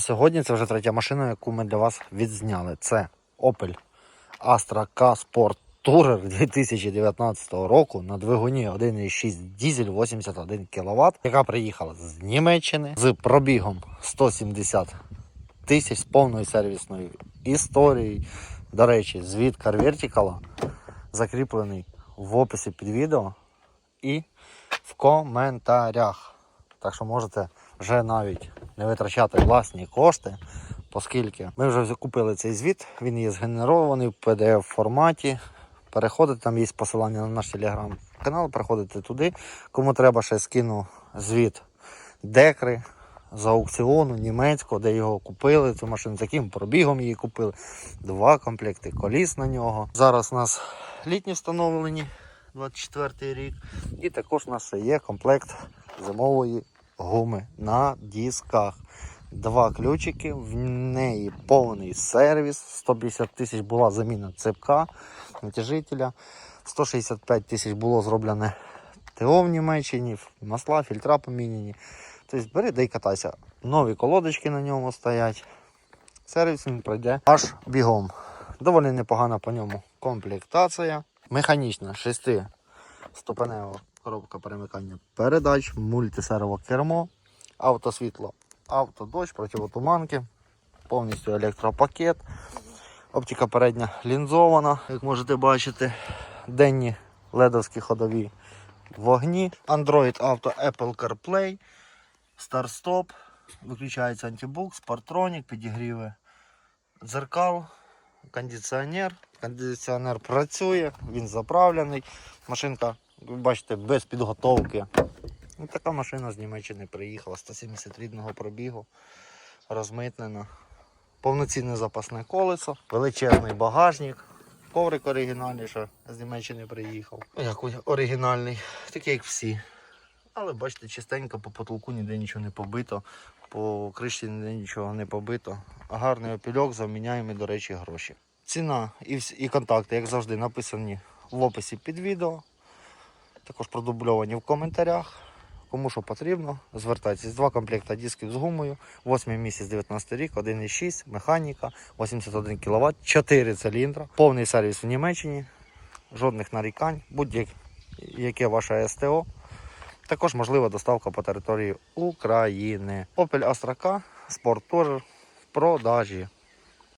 Сьогодні це вже третя машина, яку ми для вас відзняли. Це Opel Astra K Sport Tourer 2019 року на двигуні 1,6 дізель 81 кВт, яка приїхала з Німеччини з пробігом 170 тисяч з повною сервісною історією. До речі, звіт Car Vertical закріплений в описі під відео і в коментарях. Так що можете вже навіть не витрачати власні кошти, оскільки ми вже купили цей звіт, він є згенерований в PDF форматі. Переходите, там є посилання на наш телеграм-канал, переходите туди. Кому треба, ще скину звіт декри з аукціону німецького, де його купили. Цю машину з яким пробігом її купили. Два комплекти коліс на нього. Зараз у нас літні встановлені 24 рік. І також у нас ще є комплект зимової гуми на дисках. Два ключики, в неї повний сервіс. 150 тисяч була заміна цепка натяжителя. 165 тисяч було зроблене ТО в Німеччині, масла, фільтра поміняні. Тобто бери да й катайся. Нові колодочки на ньому стоять. Сервіс він пройде аж бігом. Доволі непогана по ньому комплектація. Механічна 6 ступенева коробка перемикання передач, мультисерво кермо, автосвітло, автодощ, противотуманки, повністю електропакет. Оптика передня лінзована, як можете бачити, денні ледовські ходові вогні. Android Auto Apple CarPlay, Start-Stop, виключається антибук, спартронік, підігріви дзеркал, кондиціонер. Кондиціонер працює, він заправлений. Машинка, ви бачите, без підготовки. Ну, така машина з Німеччини приїхала, 170 рідного пробігу, розмитнена. Повноцінне запасне колесо, величезний багажник, коврик оригінальний, що з Німеччини приїхав. Як оригінальний, такий як всі. Але бачите, чистенько по потолку ніде нічого не побито, по кришці ніде нічого не побито. Гарний опільок, заміняємо, до речі, гроші. Ціна і, і контакти, як завжди, написані в описі під відео. Також продубльовані в коментарях. Кому що потрібно, звертайтесь. Два комплекти дисків з гумою, 8 місяць 19 рік, 1,6, механіка, 81 кВт, 4 циліндра, повний сервіс в Німеччині, жодних нарікань, будь-яке ваше СТО. Також можлива доставка по території України. Opel Astra K Sport Tourer в продажі.